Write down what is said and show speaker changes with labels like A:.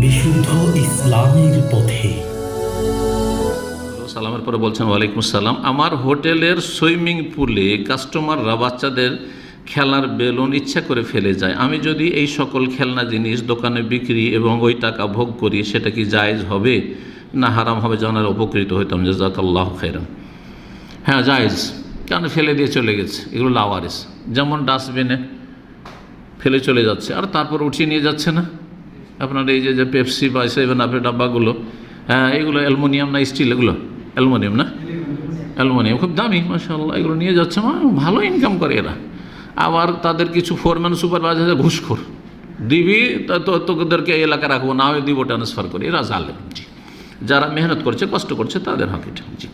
A: বিশুদ্ধ ইসলামের পথে।
B: সালামের পরে বলছেন, ওয়ালাইকুম আসসালাম। আমার হোটেলের সুইমিং পুলে কাস্টমাররা বাচ্চাদের খেলার বেলুন ইচ্ছা করে ফেলে যায়। আমি যদি এই সকল খেলনা জিনিস দোকানে বিক্রি এবং ওই টাকা ভোগ করি, সেটা কি জায়েজ হবে? না, হারাম হবে জানার উপকৃত হইতাম। জাজাকাল্লাহ খেরাম হ্যাঁ জায়েজ। কেন ফেলে দিয়ে চলে গেছে। এগুলো লাওয়ারিস। যেমন ডাস্টবিনে ফেলে চলে যাচ্ছে। আর তারপর উঠিয়ে নিয়ে যাচ্ছে না। আপনার এই যে পেপসি বা সেভেন আপের ডাব্বাগুলো হ্যাঁ এগুলো অ্যালমোনিয়াম না স্টিল? এগুলো অ্যালমোনিয়াম না? অ্যালমোনিয়াম, খুব দামি মাসাল্লাহ এগুলো নিয়ে যাচ্ছে মা ভালো ইনকাম করে এরা। আবার তাদের কিছু ফোরম্যান সুপারভাইজার ঘুষখোর। দিবি, তা তোদেরকে এই এলাকা রাখব, না হয় দিব ট্রান্সফার করি। এরা জালেম জি। যারা মেহনত করছে, কষ্ট করছে, তাদের হক জি।